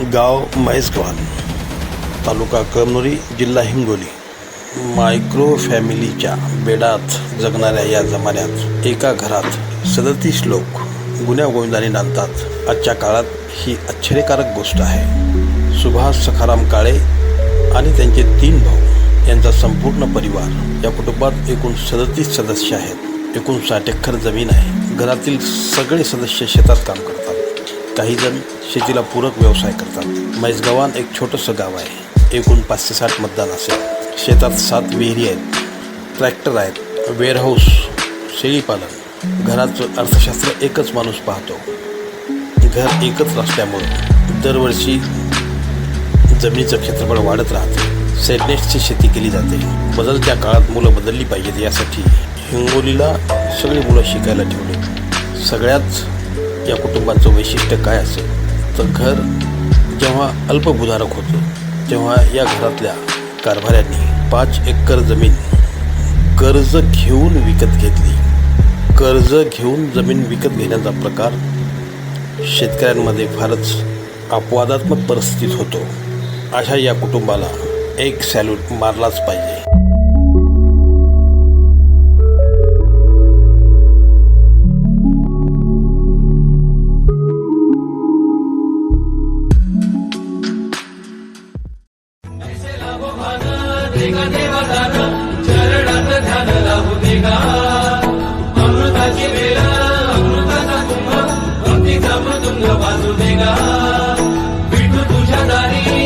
गाव म्हैसगव्हाण तालुका कळमनुरी जिल्हा हिंगोली. मायक्रो फॅमिलीच्या बेडात जगणाऱ्या या जमान्यात एका घरात सदतीस लोक गुन्ह्यागोविंदाने नांदतात. आजच्या काळात ही आश्चर्यकारक गोष्ट आहे. सुभाष सखाराम काळे आणि त्यांचे तीन भाऊ यांचा संपूर्ण परिवार या कुटुंबात एकूण सदतीस सदस्य आहेत. एकूण साठ एकर जमीन आहे. घरातील सगळे सदस्य शेतात काम करतात. काही जण शेतीला पूरक व्यवसाय करतात. मैसगावान एक छोटंसं गाव आहे. एकूण पाचशे साठ मतदान असेल. शेतात सात विहिरी आहेत. ट्रॅक्टर आहेत. वेअरहाऊस शेळीपालन. घराचं अर्थशास्त्र एकच माणूस पाहतो. घर एकच असल्यामुळे दरवर्षी जमिनीचं क्षेत्रफळ वाढत राहते. सेडनेटची शेती केली जाते. बदलत्या काळात मुलं बदलली पाहिजेत यासाठी हिंगोलीला सगळी मुलं शिकायला ठेवली. सगळ्याच या कुटुंबाचं वैशिष्ट्य काय असेल? तर घर जेव्हा अल्पभूधारक होतं तेव्हा या घरातल्या कारभाऱ्यांनी पाच एकर जमीन कर्ज घेऊन विकत घेतली. कर्ज घेऊन जमीन विकत घेण्याचा प्रकार शेतकऱ्यांमध्ये फारच अपवादात्मक परिस्थितीत होतो. अशा या कुटुंबाला एक सॅल्यूट मारलाच पाहिजे. दे गा देवा दान चरणात ध्यान लावू दे गा अमृताची वेळ अमृताचा कुंभ भक्तीचा मृदुंग वाजू दे विठू तुझ्या दारी